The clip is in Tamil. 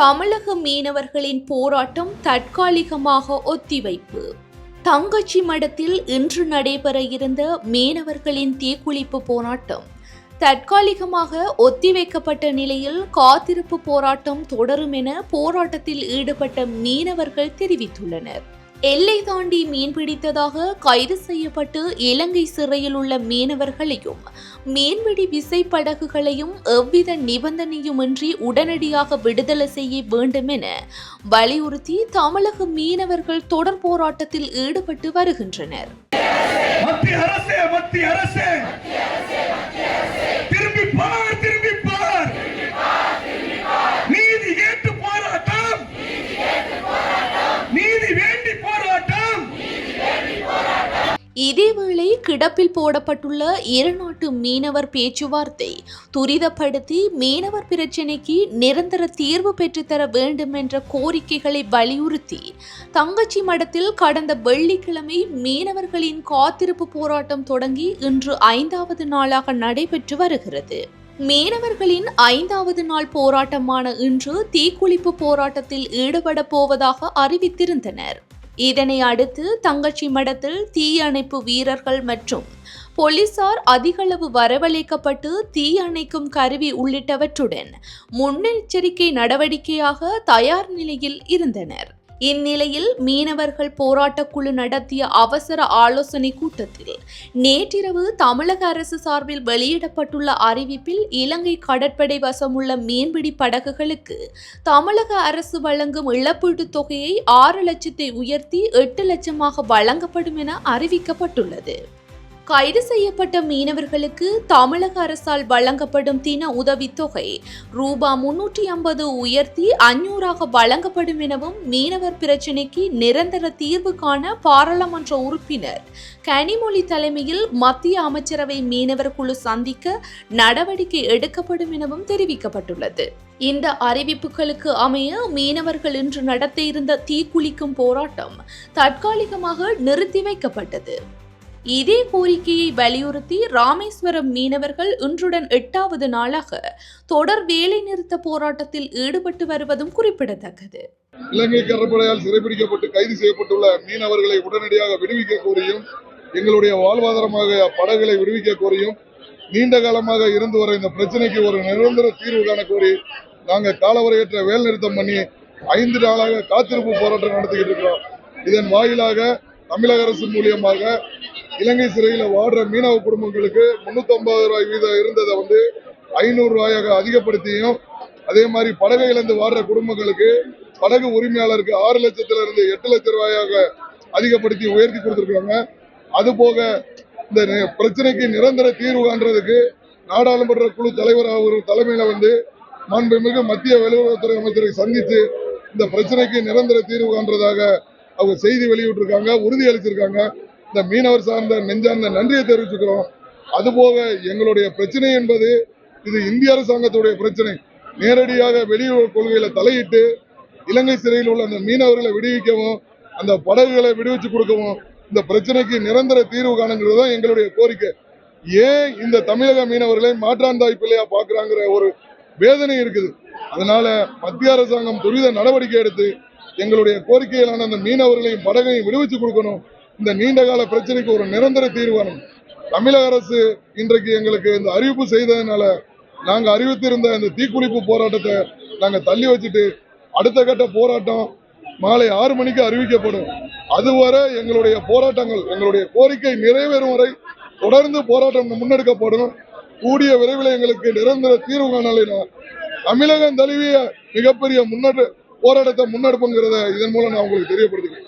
தமிழக மீனவர்களின் போராட்டம் தற்காலிகமாக ஒத்திவைப்பு. தங்கச்சி மடத்தில் இன்று நடைபெற இருந்த மீனவர்களின் தீக்குளிப்பு போராட்டம் தற்காலிகமாக ஒத்திவைக்கப்பட்ட நிலையில் காத்திருப்பு போராட்டம் தொடரும் என போராட்டத்தில் ஈடுபட்ட மீனவர்கள் தெரிவித்துள்ளனர். எல்லை தாண்டி மீன்பிடித்ததாக கைது செய்யப்பட்டு இலங்கை சிறையில் உள்ள மீனவர்களையும் மீன்பிடி விசைப்படகுகளையும் எவ்வித நிபந்தனையுமின்றி உடனடியாக விடுதலை செய்ய வேண்டும் என வலியுறுத்தி தமிழக மீனவர்கள் தொடர் போராட்டத்தில் ஈடுபட்டு வருகின்றனர். மத்திய மத்திய இதேவேளை கிடப்பில் போடப்பட்டுள்ள இருநாட்டு மீனவர் பேச்சுவார்த்தை துரிதப்படுத்தி மீனவர் பிரச்சினைக்கு நிரந்தர தீர்வு பெற்றுத்தர வேண்டும் என்ற கோரிக்கைகளை வலியுறுத்தி தங்கச்சி மடத்தில் கடந்த வெள்ளிக்கிழமை மீனவர்களின் காத்திருப்பு போராட்டம் தொடங்கி இன்று ஐந்தாவது நாளாக நடைபெற்று வருகிறது. மீனவர்களின் ஐந்தாவது நாள் போராட்டமான இன்று தீக்குளிப்பு போராட்டத்தில் ஈடுபட போவதாக அறிவித்திருந்தனர். இதனை அடுத்து தங்கச்சி மடத்தில் தீயணைப்பு வீரர்கள் மற்றும் போலீசார் அதிகளவு வரவழைக்கப்பட்டு தீ அணைக்கும் கருவி உள்ளிட்டவற்றுடன் முன்னெச்சரிக்கை நடவடிக்கையாக தயார் நிலையில் இருந்தனர். இந்நிலையில் மீனவர்கள் போராட்டக்குழு நடத்திய அவசர ஆலோசனை கூட்டத்தில் நேற்றிரவு தமிழக அரசு சார்பில் வெளியிடப்பட்டுள்ள அறிவிப்பில் இலங்கை கடற்படை வசமுள்ள மீன்பிடி படகுகளுக்கு தமிழக அரசு வழங்கும் இழப்பீட்டுத் தொகையை ஆறு லட்சத்தை உயர்த்தி எட்டு லட்சமாக வழங்கப்படும் என அறிவிக்கப்பட்டுள்ளது. கைது செய்யப்பட்ட மீனவர்களுக்கு தமிழக அரசால் வழங்கப்படும் தின உதவித்தொகை ரூபா முன்னூற்றி ஐம்பது உயர்த்தி அஞ்சூறாக வழங்கப்படும் எனவும் மீனவர் பிரச்சினைக்கு நிரந்தர தீர்வு காண பாராளுமன்ற உறுப்பினர் கனிமொழி தலைமையில் மத்திய அமைச்சரவை மீனவர் குழு சந்திக்க நடவடிக்கை எடுக்கப்படும் எனவும் தெரிவிக்கப்பட்டுள்ளது. இந்த அறிவிப்புகளுக்கு அமைய மீனவர்கள் இன்று நடத்த இருந்த தீக்குளிக்கும் போராட்டம் தற்காலிகமாக நிறுத்தி வைக்கப்பட்டது. இதே கோரிக்கையை வலியுறுத்தி ராமேஸ்வரம் மீனவர்கள் இன்றுடன் எட்டாவது நாளாக தொடர் வேலைநிறுத்த போராட்டத்தில் ஈடுபட்டு வருவதும் குறிப்பிடத்தக்கது. இலங்கை கடற்படையால் சிறைபிடிக்கப்பட்டு கைது செய்யப்பட்டுள்ள மீனவர்களை உடனடியாக விடுவிக்க கோரியும் எங்களுடைய வாழ்வாதாரமாக படகுகளை விடுவிக்க கோரியும் நீண்ட காலமாக இருந்து வர இந்த பிரச்சனைக்கு ஒரு நிரந்தர தீர்வு காண கோரி நாங்கள் காலவரையற்ற வேலை நிறுத்தம் பண்ணி ஐந்து நாளாக காத்திருப்பு போராட்டம் நடத்திக்கிட்டு இருக்கிறோம். இதன் வாயிலாக தமிழக அரசு மூலியமாக இலங்கை சிறையில் வாடுற மீனவ குடும்பங்களுக்கு முன்னூத்தி ஐம்பது ரூபாய் வீதம் இருந்ததை வந்து ஐநூறு ரூபாயாக அதிகப்படுத்தியும் அதே மாதிரி படகை இழந்து வாடுற குடும்பங்களுக்கு படகு உரிமையாளருக்கு ஆறு லட்சத்துல இருந்து எட்டு லட்சம் ரூபாயாக அதிகப்படுத்தி உயர்த்தி கொடுத்துருக்காங்க அது போக இந்த பிரச்சனைக்கு நிரந்தர தீர்வு காண்றதுக்கு நாடாளுமன்ற குழு தலைவர் அவர் தலைமையில வந்து மாண்புமிகு மத்திய வெளியுறவுத்துறை அமைச்சரை சந்தித்து இந்த பிரச்சனைக்கு நிரந்தர தீர்வு காண்றதாக அவங்க செய்தி வெளியிட்டிருக்காங்க உறுதி அளிச்சிருக்காங்க. இந்த மீனவர் சார்ந்த நெஞ்சார்ந்த நன்றியை தெரிவிச்சுக்கிறோம். அதுபோக எங்களுடைய பிரச்சனை என்பது இது இந்திய அரசாங்கத்துடைய பிரச்சனை. நேரடியாக வெளியுறவு கொள்கையில தலையிட்டு இலங்கை சிறையில் உள்ள அந்த மீனவர்களை விடுவிக்கவும் அந்த படகுகளை விடுவிச்சு கொடுக்கவும் இந்த பிரச்சனைக்கு நிரந்தர தீர்வு காணுங்கிறது தான் எங்களுடைய கோரிக்கை. ஏன் இந்த தமிழக மீனவர்களை மாற்றாந்தாய் பிள்ளையா பாக்குறாங்கிற ஒரு வேதனை இருக்குது. அதனால மத்திய அரசாங்கம் துரித நடவடிக்கை எடுத்து எங்களுடைய கோரிக்கையிலான அந்த மீனவர்களையும் படகையும் விடுவிச்சு கொடுக்கணும். இந்த நீண்டகால பிரச்சனைக்கு ஒரு நிரந்தர தீர்வானம் தமிழக அரசு இன்றைக்கு எங்களுக்கு இந்த அறிவிப்பு செய்ததுனால நாங்கள் அறிவித்திருந்த இந்த தீக்குளிப்பு போராட்டத்தை நாங்கள் தள்ளி வச்சுட்டு அடுத்த கட்ட போராட்டம் மாலை ஆறு மணிக்கு அறிவிக்கப்படும். அதுவரை எங்களுடைய போராட்டங்கள் எங்களுடைய கோரிக்கை நிறைவேறும் வரை தொடர்ந்து போராட்டம் முன்னெடுக்கப்படும் கூடிய விரைவில் எங்களுக்கு நிரந்தர தீர்வு காணலைனா தமிழகம் தழுவிய மிகப்பெரிய முன்னேற்ற போராட்டத்தை முன்னெடுப்புங்கிறத இதன் மூலம் நான் உங்களுக்கு தெரியப்படுத்துகிறேன்